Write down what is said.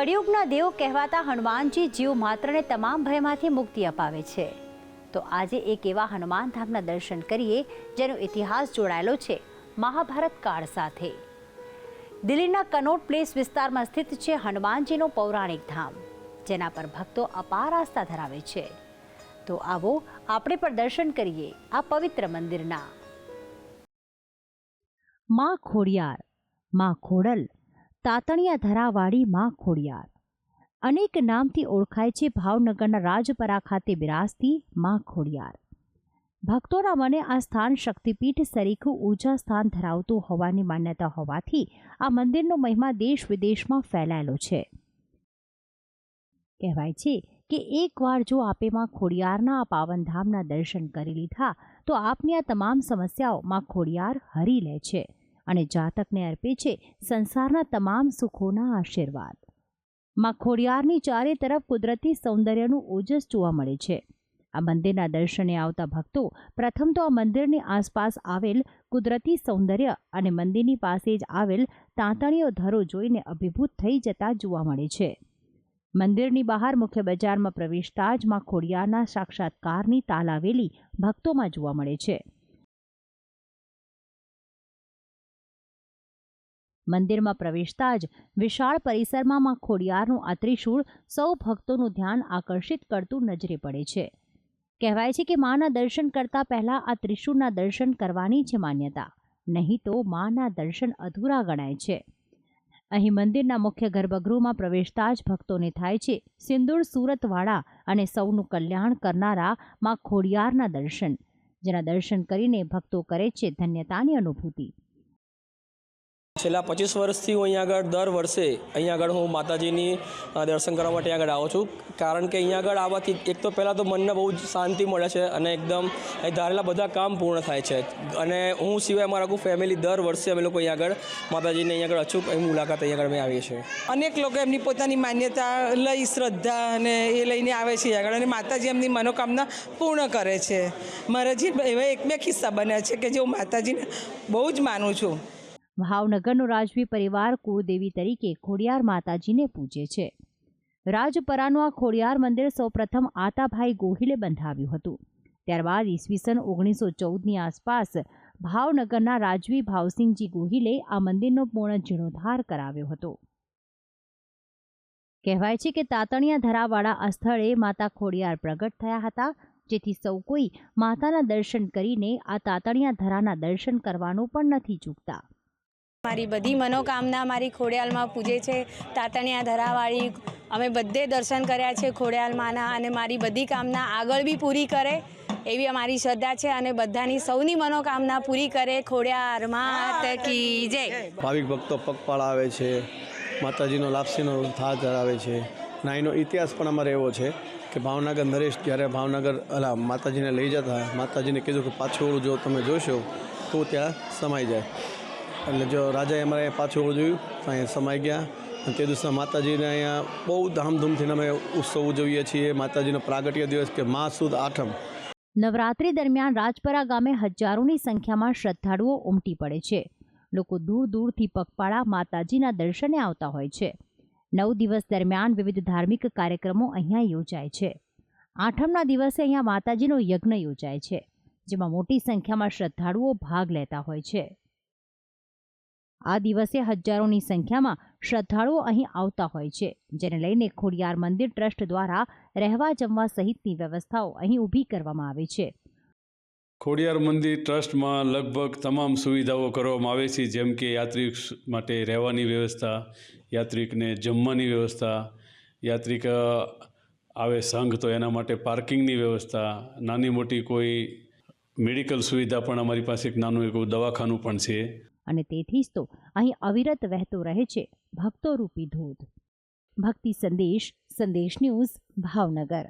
કળિયુગના દેવ કહેવાતા હનુમાનજી જીવ માત્રને તમામ ભયમાંથી મુક્તિ અપાવે છે. તો આજે એક એવા હનુમાન ધામના દર્શન કરીએ, જેનો ઇતિહાસ જોડાયેલો છે મહાભારત કાળ સાથે. દિલ્હીના કનોટ પ્લેસ વિસ્તારમાં સ્થિત છે હનુમાનજીનો પૌરાણિક ધામ, જેના પર ભક્તો અપાર આસ્થા ધરાવે છે. તો આવો આપણે પણ દર્શન કરીએ આ પવિત્ર મંદિરના. માં ખોડિયાર, માં ખોડલ તાતણિયા ધરાવાળી માં ખોડિયાર. અનેક નામથી ઓળખાય છે ભાવનગરના રાજપરા ખાતે બિરાજતી માં ખોડિયાર. ભક્તોના મને આ સ્થાન શક્તિપીઠ સરીખું ઊંચા સ્થાન ધરાવતું હોવાની માન્યતા હોવાથી આ મંદિરનો મહિમા દેશ વિદેશમાં ફેલાયેલો છે. કહેવાય છે કે એકવાર જો આપે માં ખોડિયારના આ પાવનધામના દર્શન કરી લીધા, તો આપની આ તમામ સમસ્યાઓ માં ખોડિયાર હરી લે છે. અને જાતકને અર્પે છે સંસારના તમામ સુખોના આશીર્વાદ. માં ખોડિયારની ચારે તરફ કુદરતી સૌંદર્યનું ઓજસ જોવા મળે છે. આ મંદિરના દર્શને આવતા ભક્તો પ્રથમ તો આ મંદિરની આસપાસ આવેલ કુદરતી સૌંદર્ય અને મંદિરની પાસે જ આવેલ તાંતણીઓ ધરો જોઈને અભિભૂત થઈ જતા જોવા મળે છે. મંદિરની બહાર મુખ્ય બજારમાં પ્રવેશતા જ માં ખોડિયારના સાક્ષાત્કારની તાલાવેલી ભક્તોમાં જોવા મળે છે. મંદિરમાં પ્રવેશતા જ વિશાળ પરિસરમાં માં ખોડિયારનું આ ત્રિશૂળ સૌ ભક્તોનું ધ્યાન આકર્ષિત કરતું નજરે પડે છે. કહેવાય છે કે માના દર્શન કરતા પહેલા આ ત્રિશૂળના દર્શન કરવાની છે માન્યતા, નહીં તો માના દર્શન અધૂરા ગણાય છે. અહીં મંદિરના મુખ્ય ગર્ભગૃહમાં પ્રવેશતા જ ભક્તોને થાય છે સિંદૂર, સુરતવાળા અને સૌનું કલ્યાણ કરનારા માં ખોડિયારના દર્શન, જેના દર્શન કરીને ભક્તો કરે છે ધન્યતાની અનુભૂતિ. છેલ્લા પચીસ વર્ષથી હું અહીંયા આગળ દર વર્ષે અહીંયા આગળ હું માતાજીની દર્શન કરવા માટે આગળ આવું છું. કારણ કે અહીંયા આગળ આવવાથી એક તો પહેલાં તો મનને બહુ જ શાંતિ મળે છે અને એકદમ એ ધારેલા બધા કામ પૂર્ણ થાય છે. અને હું સિવાય આખું ફેમિલી દર વર્ષે અમે લોકો અહીંયા આગળ માતાજીની અહીંયા આગળ અચૂક અહીં મુલાકાત અહીંયા આગળ અમે આવીએ છીએ. અનેક લોકો એમની પોતાની માન્યતા લઈ, શ્રદ્ધા અને એ લઈને આવે છે આગળ અને માતાજી એમની મનોકામના પૂર્ણ કરે છે. મારા જે એવા એક બે કિસ્સા બન્યા છે કે જે હું માતાજીને બહુ જ માનું છું. ભાવનગરનો રાજવી પરિવાર કુળદેવી તરીકે ખોડિયાર માતાજીને પૂજે છે. રાજપરાનું આ ખોડિયાર મંદિર સૌપ્રથમ આતાભાઈ ગોહિલે બંધાવ્યું હતું. ત્યારબાદ ઈસવીસન ઓગણીસો ચૌદની આસપાસ ભાવનગરના રાજવી ભાવસિંહજી ગોહિલે આ મંદિરનો પૂર્ણ જીર્ણોદ્ધાર કરાવ્યો હતો. કહેવાય છે કે તાતણિયા ધરાવાળા આ સ્થળે માતા ખોડિયાર પ્રગટ થયા હતા. જેથી સૌ કોઈ માતાના દર્શન કરીને આ તાતણિયા ધરાના દર્શન કરવાનું પણ નથી ચૂકતા. મારી બધી મનોકામના મારી ખોડિયાલમાં પૂજે છે. તાતણિયા ધરાવાળી, અમે બધે દર્શન કર્યા છે ખોડિયાલમાંના અને મારી બધી કામના આગળ બી પૂરી કરે એવી અમારી શ્રદ્ધા છે અને બધાની સૌની મનોકામના પૂરી કરે ખોડિયાર માત કી જય. ભાવિક ભક્તો પગપાળ આવે છે, માતાજીનો લાપસીનો થાળ ધરાવે છે. અને ઇતિહાસ પણ અમારે એવો છે કે ભાવનગર નરેશ જ્યારે ભાવનગર, અલા, માતાજીને લઈ જતા, માતાજીને કીધું કે પાછું જો તમે જોશો તો ત્યાં સમાઈ જાય. એટલે જો રાજાએ અમારે પાછું ઓળું જોયું અહીંયા સમાઈ ગયા. અને તે દિવસે માતાજીને અહીંયા બહુ ધામધૂમથી અમે ઉત્સવ ઉજવીએ છીએ. માતાજીનો પ્રાગટ્ય દિવસ કે મા સુદ આઠમ. નવરાત્રી દરમિયાન રાજપરા ગામે હજારોની સંખ્યામાં શ્રદ્ધાળુઓ ઉમટી પડે છે. લોકો દૂર દૂરથી પગપાળા માતાજીના દર્શને આવતા હોય છે. નવ દિવસ દરમિયાન વિવિધ ધાર્મિક કાર્યક્રમો અહીંયા યોજાય છે. આઠમના દિવસે અહીંયા માતાજીનો યજ્ઞ યોજાય છે, જેમાં મોટી સંખ્યામાં શ્રદ્ધાળુઓ ભાગ લેતા હોય છે. આ દિવસે હજારોની સંખ્યામાં શ્રદ્ધાળુઓ અહીં આવતા હોય છે, જેને લઈને ખોડિયાર મંદિર ટ્રસ્ટ દ્વારા રહેવા જમવા સહિતની વ્યવસ્થાઓ અહીં ઊભી કરવામાં આવે છે. ખોડિયાર મંદિર ટ્રસ્ટમાં લગભગ તમામ સુવિધાઓ કરવામાં આવે છે, જેમ કે યાત્રિક માટે રહેવાની વ્યવસ્થા, યાત્રિકને જમવાની વ્યવસ્થા, યાત્રિક આવે સંઘ તો એના માટે પાર્કિંગની વ્યવસ્થા, નાની મોટી કોઈ મેડિકલ સુવિધા પણ અમારી પાસે એક નાનું એક દવાખાનું પણ છે. અને તેથી જ તો અહીં અવિરત વહેતો રહે છે ભક્તો રૂપી ધોધ. ભક્તિ સંદેશ સંદેશ ન્યૂઝ, ભાવનગર.